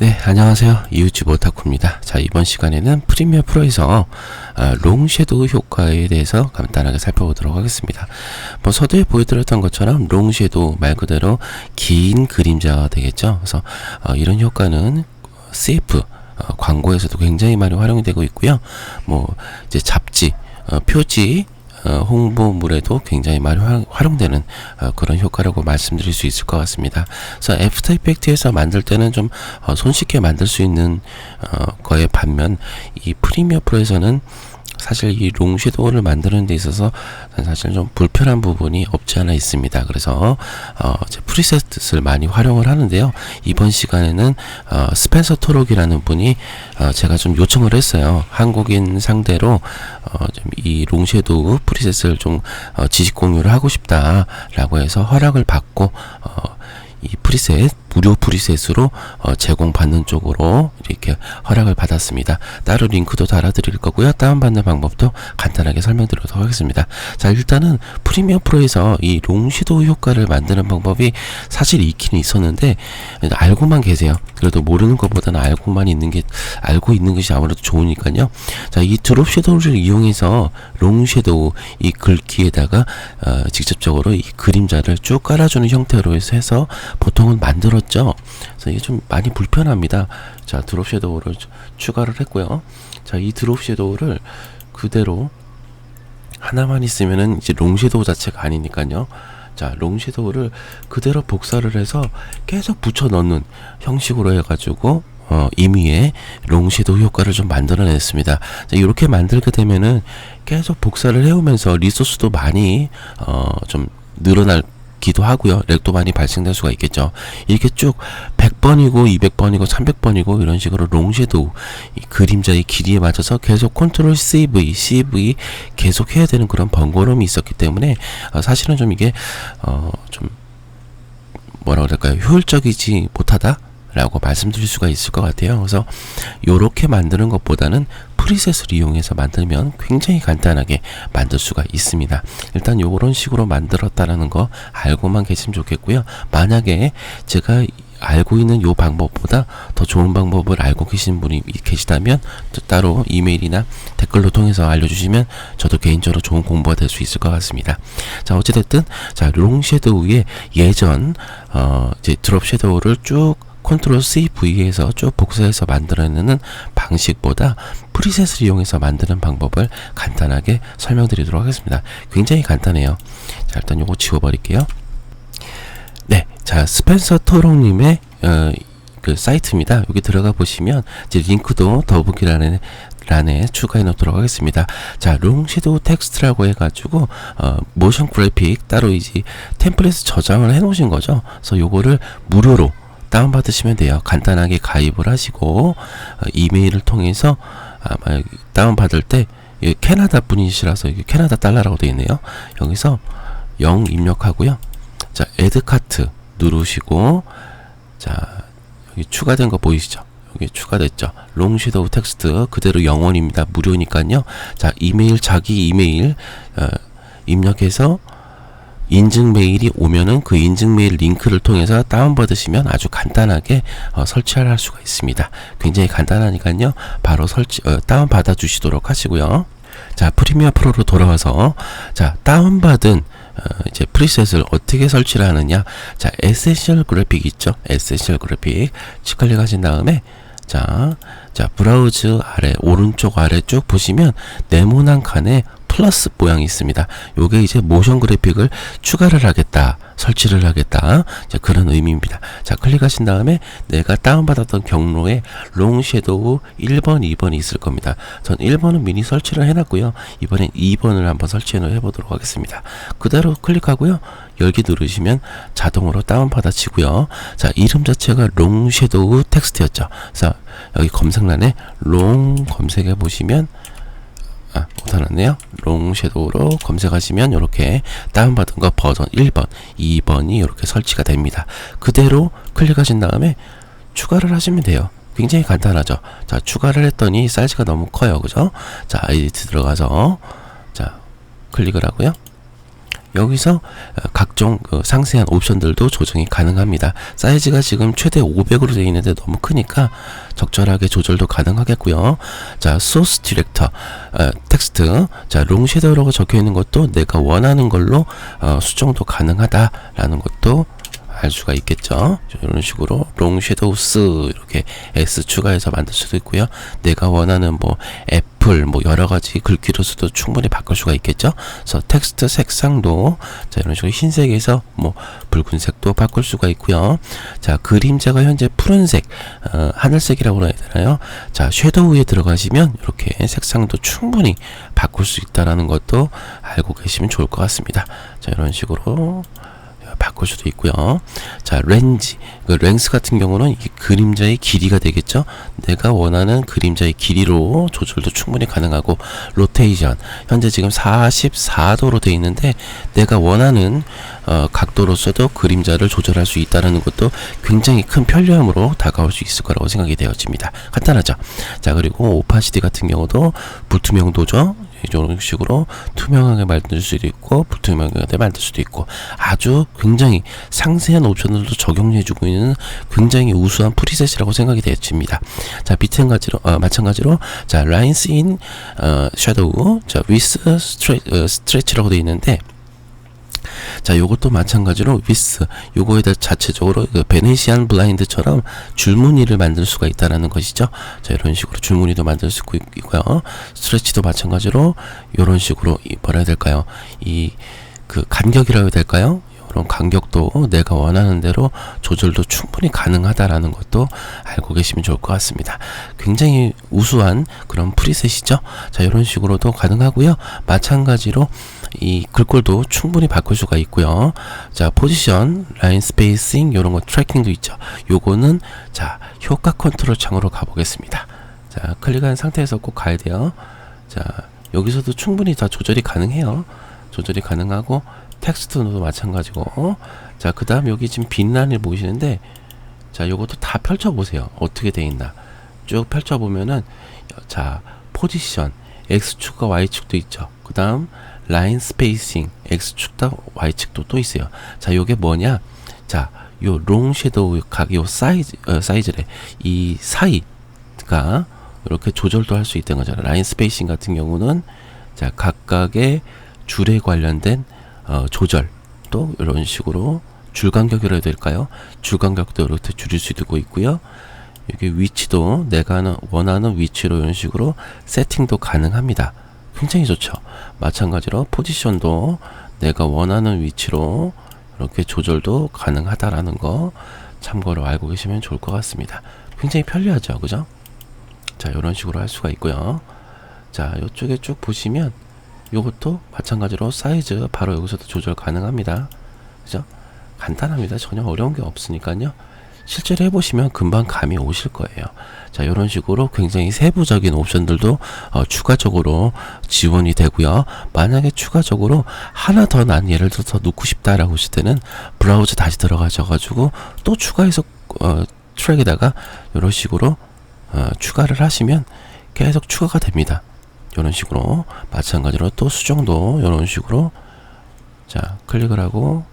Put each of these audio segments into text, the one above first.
네, 안녕하세요. 이웃집 오타쿠입니다. 자, 이번 시간에는 프리미어 프로에서 아, 롱 섀도우 효과에 대해서 간단하게 살펴보도록 하겠습니다. 뭐 서두에 보여드렸던 것처럼 롱 섀도우 말 그대로 긴 그림자가 되겠죠. 그래서 어, 이런 효과는 CF 어, 광고에서도 굉장히 많이 활용이 되고 있고요. 뭐 이제 잡지, 어, 표지 어, 홍보물에도 굉장히 많이 활- 활용되는 어, 그런 효과라고 말씀드릴 수 있을 것 같습니다. 그래서 애프터 이펙트에서 만들 때는 좀 어, 손쉽게 만들 수 있는 어, 거에 반면 이 프리미어 프로에서는 사실 이 롱 섀도우를 만드는 데 있어서 사실 좀 불편한 부분이 없지 않아 있습니다. 그래서 어, 이제 프리셋을 많이 활용을 하는데요. 이번 시간에는 어, 스펜서 토록이라는 분이 어, 제가 좀 요청을 했어요. 한국인 상대로 어, 좀이 롱섀도우 프리셋을 좀 어, 지식 공유를 하고 싶다라고 해서 허락을 받고 어, 이 프리셋 무료 프리셋으로 어, 제공받는 쪽으로 이렇게 허락을 받았습니다. 따로 링크도 달아드릴 거고요. 다운받는 방법도 간단하게 설명드리도록 하겠습니다. 자 일단은 프리미어 프로에서 이 롱섀도우 효과를 만드는 방법이 사실 있긴 있었는데 알고만 계세요. 그래도 모르는 것보다는 알고만 있는 게 알고 있는 것이 아무래도 좋으니까요. 자이 드롭 섀도우를 이용해서 롱 섀도우 이 글귀에다가 어, 직접적으로 이 그림자를 쭉 깔아주는 형태로 해서 보통은 만들 었죠. 그래서 이게 좀 많이 불편합니다. 자 드롭 섀도우를 추- 추가를 했고요. 자 이 드롭 섀도우를 그대로 하나만 있으면은 이제 롱 섀도우 자체가 아니니까요. 자, 롱 섀도우를 그대로 복사를 해서 계속 붙여 넣는 형식으로 해가지고 어, 임의의 롱 섀도우 효과를 좀 만들어냈습니다. 자, 이렇게 만들게 되면은 계속 복사를 해오면서 리소스도 많이 어, 좀 늘어날 기도 하고요. 렉도 많이 발생될 수가 있겠죠. 이렇게 쭉 100번이고 200번이고 300번이고 이런 식으로 롱 섀도우 이 그림자의 길이에 맞춰서 계속 컨트롤 CV, CV 계속 해야 되는 그런 번거로움이 있었기 때문에 어, 사실은 좀 이게 어, 좀 뭐라 그럴까요? 효율적이지 못하다. 라고 말씀드릴 수가 있을 것 같아요. 그래서 요렇게 만드는 것보다는 프리셋을 이용해서 만들면 굉장히 간단하게 만들 수가 있습니다. 일단 요런 식으로 만들었다라는 거 알고만 계시면 좋겠고요. 만약에 제가 알고 있는 요 방법보다 더 좋은 방법을 알고 계신 분이 계시다면 또 따로 이메일이나 댓글로 통해서 알려주시면 저도 개인적으로 좋은 공부가 될 수 있을 것 같습니다. 자 어찌됐든 자 롱 섀도우의 예전 어 이제 드롭 섀도우를 쭉 컨트롤 C V에서 쭉 복사해서 만들어내는 방식보다 프리셋을 이용해서 만드는 방법을 간단하게 설명드리도록 하겠습니다. 굉장히 간단해요. 자 일단 요거 지워버릴게요. 네, 자 스펜서 토롱님의 어, 그 사이트입니다. 여기 들어가 보시면 이제 링크도 더보기란에 란에 추가해 놓도록 하겠습니다. 자, 롱 섀도우 텍스트라고 해가지고 어, 모션 그래픽 따로 이제 템플릿 저장을 해 놓으신 거죠. 그래서 요거를 무료로 다운 받으시면 돼요. 간단하게 가입을 하시고 어, 이메일을 통해서 아마 여기 다운 받을 때 캐나다 분이시라서 이게 캐나다 달러라고 되어 있네요. 여기서 0 입력하고요. 자, 애드 카트 누르시고 자, 여기 추가된 거 보이시죠? 여기 추가됐죠. 롱 섀도우 텍스트 그대로 영원입니다. 무료니까요. 자, 이메일 자기 이메일 어, 입력해서 인증 메일이 오면은 그 인증 메일 링크를 통해서 다운받으시면 아주 간단하게 어, 설치할 수가 있습니다. 굉장히 간단하니까요. 바로 설치 어, 다운받아 주시도록 하시고요. 자, 프리미어 프로로 돌아와서 자, 다운받은 어, 이제 프리셋을 어떻게 설치를 하느냐. 자, 에센셜 그래픽 있죠? 에센셜 그래픽. 클릭하신 다음에 자, 자, 브라우즈 아래, 오른쪽 아래 쭉 보시면 네모난 칸에 플러스 모양이 있습니다. 요게 이제 모션 그래픽을 추가를 하겠다, 설치를 하겠다. 자, 그런 의미입니다. 자, 클릭하신 다음에 내가 다운받았던 경로에 롱 섀도우 1번, 2번이 있을 겁니다. 전 1번은 미리 설치를 해놨고요. 이번엔 2번을 한번 설치해 보도록 하겠습니다. 그대로 클릭하고요. 열기 누르시면 자동으로 다운받아 치고요. 자, 이름 자체가 롱 섀도우 텍스트였죠. 그래서 여기 검색란에 롱 검색해 보시면 아, 못하났네요. 롱 섀도우로 검색하시면 이렇게 다운받은 거 버전 1번, 2번이 이렇게 설치가 됩니다. 그대로 클릭하신 다음에 추가를 하시면 돼요. 굉장히 간단하죠. 자, 추가를 했더니 사이즈가 너무 커요. 그죠? 자, 에디트 들어가서 자, 클릭을 하고요. 여기서 어, 각종 그 상세한 옵션들도 조정이 가능합니다. 사이즈가 지금 최대 500으로 되어 있는데 너무 크니까 적절하게 조절도 가능하겠고요. 자, 소스 디렉터 어, 텍스트 자, 롱 섀도우라고 적혀 있는 것도 내가 원하는 걸로 어, 수정도 가능하다라는 것도 알 수가 있겠죠. 이런 식으로 롱 섀도우스 이렇게 S 추가해서 만들 수도 있고요. 내가 원하는 뭐 애플 뭐 여러 가지 글귀로서도 충분히 바꿀 수가 있겠죠. 그래서 텍스트 색상도 자 이런 식으로 흰색에서 뭐 붉은색도 바꿀 수가 있고요. 자 그림자가 현재 푸른색, 어, 하늘색이라고 해야 되나요? 자 섀도우에 들어가시면 이렇게 색상도 충분히 바꿀 수 있다라는 것도 알고 계시면 좋을 것 같습니다. 자 이런 식으로 바꿀 수도 있고요. 자, 렌지. 그 랭스 같은 경우는 이 그림자의 길이가 되겠죠. 내가 원하는 그림자의 길이로 조절도 충분히 가능하고 로테이션. 현재 지금 44도로 되어 있는데 내가 원하는 어, 각도로서도 그림자를 조절할 수 있다는 것도 굉장히 큰 편리함으로 다가올 수 있을 거라고 생각이 되어집니다. 간단하죠. 자, 그리고 오파시티 같은 경우도 불투명도죠. 이런 식으로 투명하게 만들 수도 있고 불투명하게 만들 수도 있고 아주 굉장히 상세한 옵션들도 적용해주고 있는 굉장히 우수한 프리셋이라고 생각이 되어집니다. 자 마찬가지로 어, 마찬가지로 자 라인스 인 어, 섀도우 자 위스 스트레, 어, 스트레치라고 되어 있는데 자, 요것도 마찬가지로 위스 요거에 대해 자체적으로 그 베네시안 블라인드처럼 줄무늬를 만들 수가 있다라는 것이죠. 자, 이런 식으로 줄무늬도 만들 수 있고요. 스트레치도 마찬가지로 요런 식으로 이 뭐라 해야 될까요? 이 그 간격이라고 해야 될까요? 그런 간격도 내가 원하는 대로 조절도 충분히 가능하다라는 것도 알고 계시면 좋을 것 같습니다. 굉장히 우수한 그런 프리셋이죠. 자, 이런 식으로도 가능하고요. 마찬가지로 이 글꼴도 충분히 바꿀 수가 있고요. 자, 포지션, 라인 스페이싱 이런 거 트래킹도 있죠. 요거는 자, 효과 컨트롤 창으로 가보겠습니다. 자, 클릭한 상태에서 꼭 가야 돼요. 자, 여기서도 충분히 다 조절이 가능해요. 조절이 가능하고 텍스트도 마찬가지고 자 그 다음 여기 지금 빛란을 보이시는데 자 요것도 다 펼쳐 보세요. 어떻게 돼 있나. 쭉 펼쳐 보면은 자 포지션 x축과 y축도 있죠. 그 다음 라인 스페이싱 x축과 y축도 또 있어요. 자 요게 뭐냐? 자 요 롱 섀도우 각요 사이즈 어, 사이즈래. 이 사이가 이렇게 조절도 할 수 있다는 거잖아요 라인 스페이싱 같은 경우는 자 각각의 줄에 관련된 어, 조절 또 이런 식으로 줄 간격이라 해야 될까요? 줄 간격도 이렇게 줄일 수 있고 있고요. 이게 위치도 내가 원하는 위치로 이런 식으로 세팅도 가능합니다. 굉장히 좋죠. 마찬가지로 포지션도 내가 원하는 위치로 이렇게 조절도 가능하다라는 거 참고로 알고 계시면 좋을 것 같습니다. 굉장히 편리하죠. 그죠? 자, 이런 식으로 할 수가 있고요. 자, 이쪽에 쭉 보시면 요것도 마찬가지로 사이즈 바로 여기서도 조절 가능합니다. 그죠? 간단합니다. 전혀 어려운 게 없으니까요. 실제로 해보시면 금방 감이 오실 거예요. 자, 이런 식으로 굉장히 세부적인 옵션들도 어, 추가적으로 지원이 되고요. 만약에 추가적으로 하나 더 난 예를 들어서 넣고 싶다라고 하실 때는 브라우저 다시 들어가셔가지고 또 추가해서 어, 트랙에다가 이런 식으로 어, 추가를 하시면 계속 추가가 됩니다. 이런 식으로 마찬가지로 또 수정도 이런 식으로 자 클릭을 하고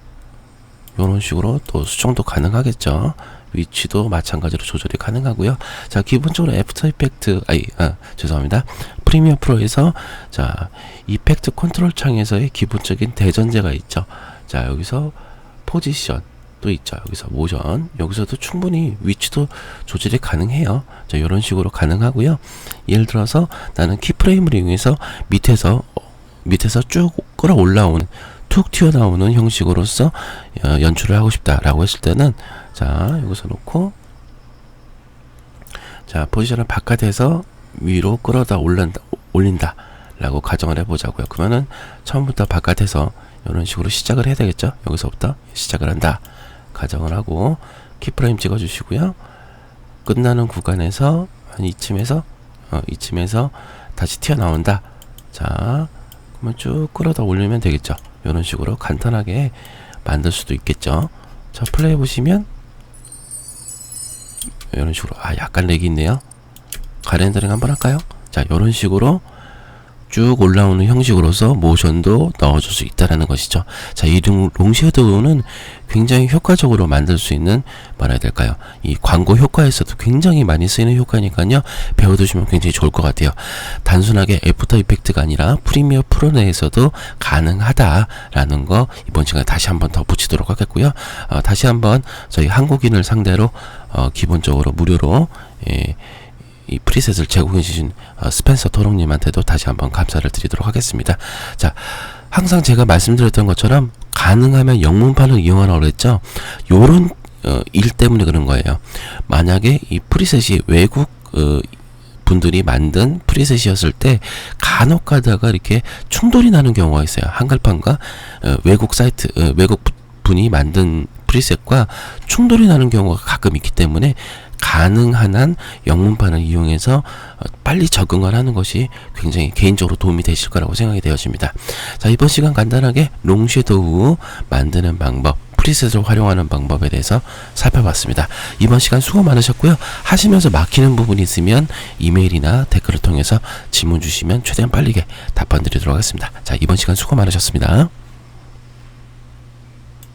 이런 식으로 또 수정도 가능하겠죠? 위치도 마찬가지로 조절이 가능하고요. 자 기본적으로 애프터 이펙트 아이 아, 죄송합니다. 프리미어 프로에서 자 이펙트 컨트롤 창에서의 기본적인 대전제가 있죠? 자 여기서 포지션 또 있죠. 여기서 모션. 여기서도 충분히 위치도 조절이 가능해요. 자, 이런 식으로 가능하고요. 예를 들어서 나는 키프레임을 이용해서 밑에서 밑에서 쭉 끌어 올라오는 툭 튀어나오는 형식으로서 어, 연출을 하고 싶다라고 했을 때는 자, 여기서 놓고 자, 포지션을 바깥에서 위로 끌어다 올린다, 올린다 라고 가정을 해보자고요. 그러면은 처음부터 바깥에서 이런 식으로 시작을 해야 되겠죠. 여기서부터 시작을 한다. 가정을 하고 키프레임 찍어 주시고요. 끝나는 구간에서 한 이쯤에서 어, 이쯤에서 다시 튀어나온다. 자, 그러면 쭉 끌어다 올리면 되겠죠. 이런 식으로 간단하게 만들 수도 있겠죠. 자, 플레이 보시면 이런 식으로 아 약간 렉이 있네요. 가렌더링 한번 할까요? 자, 이런 식으로 쭉 올라오는 형식으로서 모션도 넣어줄 수 있다라는 것이죠. 자, 이 롱- 롱섀도우는 굉장히 효과적으로 만들 수 있는 뭐라 해야 될까요? 이 광고 효과에서도 굉장히 많이 쓰이는 효과니까요. 배워두시면 굉장히 좋을 것 같아요. 단순하게 애프터 이펙트가 아니라 프리미어 프로 내에서도 가능하다라는 거 이번 시간에 다시 한번 더 붙이도록 하겠고요. 어, 다시 한번 저희 한국인을 상대로 어, 기본적으로 무료로 예, 이 프리셋을 제공해 주신 어, 스펜서 토롱님한테도 다시 한번 감사를 드리도록 하겠습니다. 자, 항상 제가 말씀드렸던 것처럼 가능하면 영문판을 이용하라고 그랬죠. 요런 어, 일 때문에 그런 거예요. 만약에 이 프리셋이 외국 어, 분들이 만든 프리셋이었을 때 간혹 가다가 이렇게 충돌이 나는 경우가 있어요. 한글판과 어, 외국 사이트 어, 외국 부- 분이 만든 프리셋과 충돌이 나는 경우가 가끔 있기 때문에 가능한 한 영문판을 이용해서 어, 빨리 적응을 하는 것이 굉장히 개인적으로 도움이 되실 거라고 생각이 되어집니다. 자, 이번 시간 간단하게 롱섀도우 만드는 방법, 프리셋을 활용하는 방법에 대해서 살펴봤습니다. 이번 시간 수고 많으셨고요. 하시면서 막히는 부분이 있으면 이메일이나 댓글을 통해서 질문 주시면 최대한 빠르게 답변 드리도록 하겠습니다. 자, 이번 시간 수고 많으셨습니다.